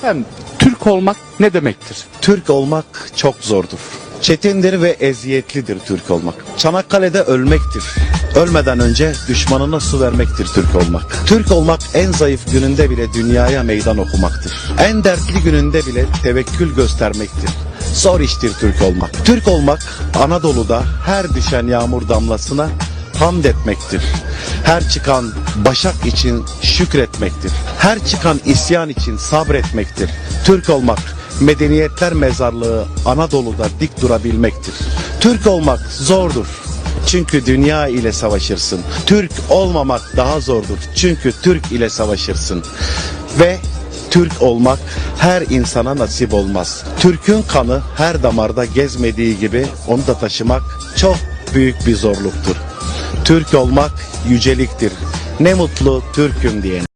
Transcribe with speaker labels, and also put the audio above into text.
Speaker 1: Efendim, Türk olmak ne demektir?
Speaker 2: Türk olmak çok zordur. Çetindir ve eziyetlidir Türk olmak. Çanakkale'de ölmektir. Ölmeden önce düşmanına su vermektir Türk olmak. Türk olmak en zayıf gününde bile dünyaya meydan okumaktır. En dertli gününde bile tevekkül göstermektir. Zor iştir Türk olmak. Türk olmak Anadolu'da her düşen yağmur damlasına hamd etmektir. Her çıkan başak için şükretmektir. Her çıkan isyan için sabretmektir. Türk olmak medeniyetler mezarlığı Anadolu'da dik durabilmektir. Türk olmak zordur. Çünkü dünya ile savaşırsın. Türk olmamak daha zordur. Çünkü Türk ile savaşırsın. Ve Türk olmak her insana nasip olmaz. Türk'ün kanı her damarda gezmediği gibi onu da taşımak çok büyük bir zorluktur. Türk olmak yüceliktir. Ne mutlu Türk'üm diyene.